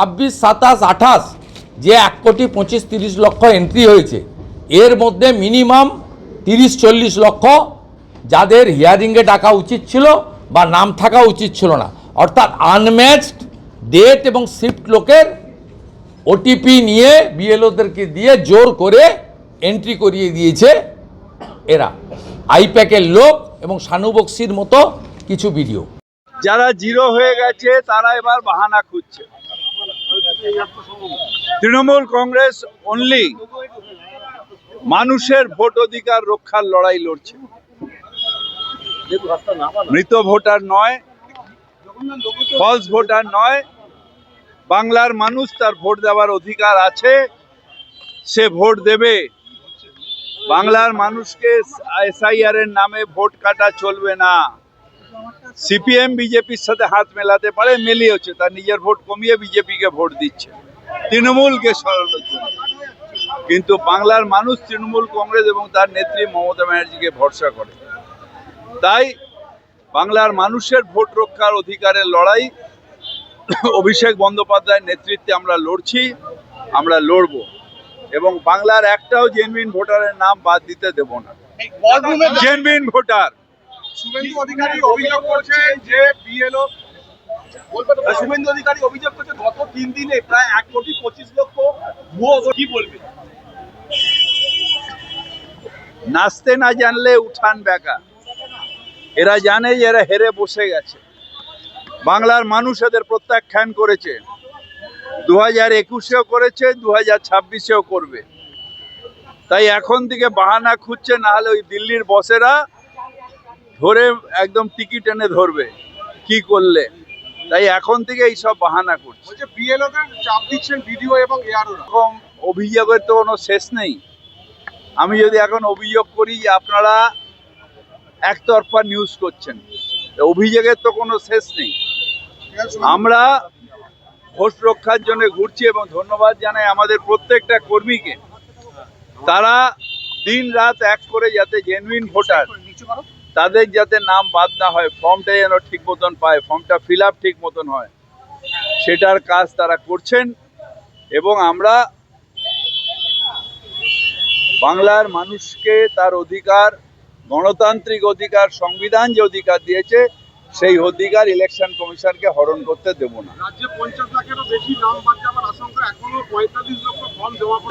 ছাব্বিশ, সাতাশ, আঠাশ যে এক কোটি পঁচিশ তিরিশ লক্ষ এন্ট্রি হয়েছে। এর মধ্যে মিনিমাম তিরিশ, চল্লিশ লক্ষ যাদের হিয়ারিংয়ে ডাকা উচিত ছিল বা নাম থাকা উচিত ছিল না। অর্থাৎ আনম্যাচড ডেট এবং শিফট লোকের ওটিপি নিয়ে বিএলওদেরকে দিয়ে জোর করে এন্ট্রি করিয়ে দিয়েছে এরা। আইপ্যাকের লোক এবং শানু বক্সির মতো কিছু ভিডিও যারা জিরো হয়ে গেছে, তারা এবার বাহানা খুঁজছে। তৃণমূল কংগ্রেস অনলি মানুষের ভোট অধিকার রক্ষার লড়াই লড়ছে। মৃত ভোটার নয় ফলস ভোটার নয়, বাংলার মানুষ তার ভোট দেওয়ার অধিকার আছে, সে ভোট দেবে। বাংলার মানুষকে এসআইআর এর নামে ভোট কাটা চলবে না। সিপিএম বিজেপির সাথে হাত মেলাতে পারে মেলিয়েছে তার নিজের ভোট কমিয়ে বিজেপিকে ভোট দিচ্ছে। তৃণমূলকে সরানোর জন্য। কিন্তু বাংলার মানুষ তৃণমূল কংগ্রেস এবং তার নেত্রী মমতা ব্যানার্জিকে ভরসা করে। তাই বাংলার মানুষের ভোট রক্ষার অধিকারের লড়াই অভিষেক বন্দ্যোপাধ্যায়ের নেতৃত্বে আমরা লড়ছি আমরা লড়ব। এবং বাংলার একটাও জেনুইন ভোটারের নাম বাদ দিতে দেব না। জেনুইন ভোটার শুভেন্দু অধিকারী অভিযোগ যে বিএলও শুভেন্দু অধিকারী অভিযোগ করছে গত তিন দিনে প্রায় এক কোটি পঁচিশ লক্ষ ভুয়ো কি বলবে? নাচতে না জানলে উঠান বেকা এরা জানে যে এরা হেরে বসে গেছে। বাংলার মানুষ এদের প্রত্যাখ্যান করেছে। দু হাজার একুশেও করেছে দু হাজার ছাব্বিশেও করবে। তাই এখন থেকে বাহানা খুঁজছে না হলে ওই দিল্লির বসেরা ধরে একদম টিকিট এনে ধরবে কি করলে? তাই এখন থেকে এইসব বাহানা করছে। বলছে বিএলও দের চাপ দিচ্ছেন ভিডিও এবং এরকম অভিযোগের তো কোনো শেষ নেই। আমি যদি এখন অভিযোগ করি যে আপনারা একতরফা নিউজ করছেন অভিযোগের তো কোনো শেষ নেই। আমরা ভোট রক্ষার জন্য ঘুরছি এবং ধন্যবাদ জানাই আমাদের প্রত্যেকটা কর্মীকে। তারা দিন রাত এক করে যাতে জেনুইন ভোটার তাদের যাতে নাম বাদ না হয় ফর্মটা যেন ঠিক মতন পায় ফর্মটা ফিল আপ ঠিক মতন হয় সেটার কাজ তারা করছেন এবং আমরা বাংলার মানুষকে তার অধিকার গণতান্ত্রিক অধিকার সংবিধান যে অধিকার দিয়েছে সেই অধিকার ইলেকশন কমিশনকে হরণ করতে দেব না।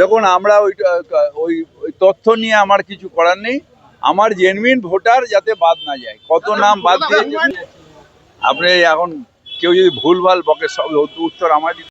দেখুন আমরা ওই ওই তথ্য নিয়ে আমার কিছু করার নেই। আমার জেনুইন ভোটার যাতে বাদ না যায়। কত নাম বাদ দিয়েছে আপনি এখন কেউ যদি ভুলভাল বকে সব উত্তর আমার